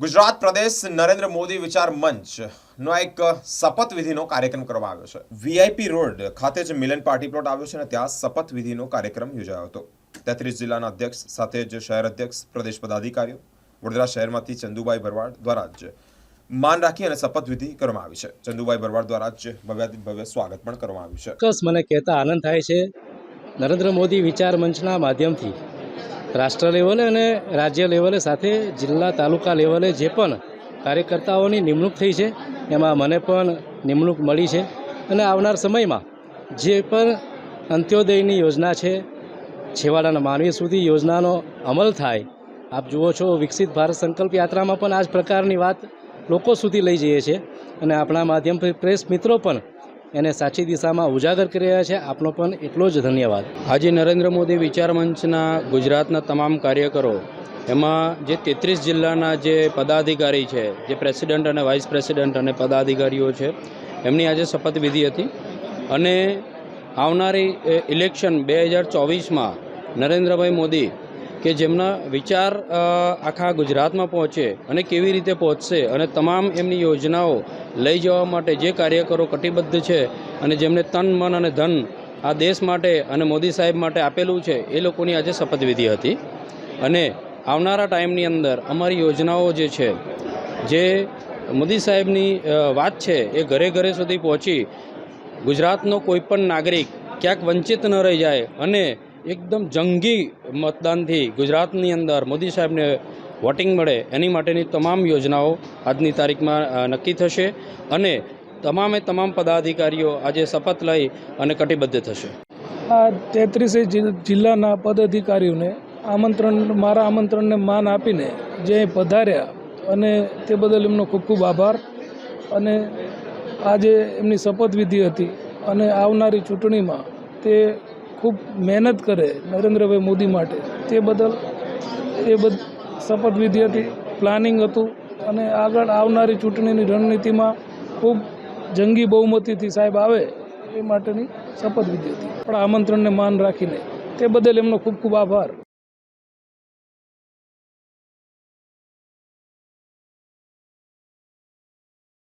ગુજરાત પ્રદેશ નરેન્દ્ર મોદી વિચાર મંચ નો એક શપથવિધિનો કાર્યક્રમ કરવામાં આવ્યો છે. વીઆઈપી રોડ ખાતે જ મિલન પાર્ટી પ્લોટ આવ્યો છે અને ત્યાં શપથવિધિનો કાર્યક્રમ યોજાયો હતો. તેત્રીસ જિલ્લાના અધ્યક્ષ સાથે જ શહેર અધ્યક્ષ, પ્રદેશ પદાધિકારીઓ, વડોદરા શહેરમાંથી ચંદુભાઈ ભરવાડ દ્વારા જ માન રાખી અને શપથવિધિ કરવામાં આવી છે. ચંદુભાઈ ભરવાડ દ્વારા જ ભવ્યાતિ ભવ્ય સ્વાગત પણ કરવામાં આવ્યું છે. મને કહેતા આનંદ થાય છે. નરેન્દ્ર મોદી વિચાર મંચના માધ્યમથી રાષ્ટ્ર લેવલે અને રાજ્ય લેવલે સાથે જિલ્લા, તાલુકા લેવલે જે પણ કાર્યકર્તાઓની નિમણૂક થઈ છે, એમાં મને પણ નિમણૂક મળી છે. અને આવનાર સમયમાં જે પણ અંત્યોદયની યોજના છે, છેવાડાના માનવી સુધી યોજનાનો અમલ થાય, આપ જુઓ છો, વિકસિત ભારત સંકલ્પ યાત્રામાં પણ આ જ પ્રકારની વાત લોકો સુધી લઈ જઈએ છીએ. અને આપણા માધ્યમથી પ્રેસ મિત્રો પણ એને સાચી દિશામાં ઉજાગર કરી રહ્યા છે. આપનો પણ એટલો જ ધન્યવાદ. આજે નરેન્દ્ર મોદી વિચાર મંચના ગુજરાતના તમામ કાર્યકરો, એમાં જે તેત્રીસ જિલ્લાના જે પદાધિકારી છે, જે પ્રેસિડેન્ટ અને વાઇસ પ્રેસિડેન્ટ અને પદાધિકારીઓ છે, એમની આજે શપથવિધિ હતી. અને આવનારી ઇલેક્શન બે હજાર ચોવીસમાં નરેન્દ્રભાઈ મોદી કે જેમના વિચાર આખા ગુજરાતમાં પહોંચે અને કેવી રીતે પહોંચશે અને તમામ એમની યોજનાઓ લઈ જવા માટે જે કાર્યકરો કટિબદ્ધ છે અને જેમને તન, મન અને ધન આ દેશ માટે અને મોદી સાહેબ માટે આપેલું છે, એ લોકોની આજે શપથવિધિ હતી. અને આવનારા ટાઈમની અંદર અમારી યોજનાઓ જે છે, જે મોદી સાહેબની વાત છે, એ ઘરે ઘરે સુધી પહોંચી ગુજરાતનો કોઈપણ નાગરિક ક્યાંક વંચિત ન રહી જાય અને એકદમ જંગી મતદાનથી ગુજરાતની અંદર મોદી સાહેબને વોટિંગ મળે એની માટેની તમામ યોજનાઓ આજની તારીખમાં નક્કી થશે અને તમામે તમામ પદાધિકારીઓ આજે શપથ લઈ અને કટિબદ્ધ થશે. આ તેત્રીસે જિલ્લાના પદાધિકારીઓને આમંત્રણ, મારા આમંત્રણને માન આપીને જે પધાર્યા અને તે બદલ એમનો ખૂબ ખૂબ આભાર અને આજે એમની શપથવિધિ હતી અને આવનારી ચૂંટણીમાં તે ખૂબ મહેનત કરે નરેન્દ્રભાઈ મોદી માટે. તે બદલ એ બધ શપથવિધિ હતી, પ્લાનિંગ હતું અને આગળ આવનારી ચૂંટણીની રણનીતિમાં ખૂબ જંગી બહુમતીથી સાહેબ આવે એ માટેની શપથવિધિ હતી. પણ આમંત્રણને માન રાખીને. તે બદલ એમનો ખૂબ ખૂબ આભાર.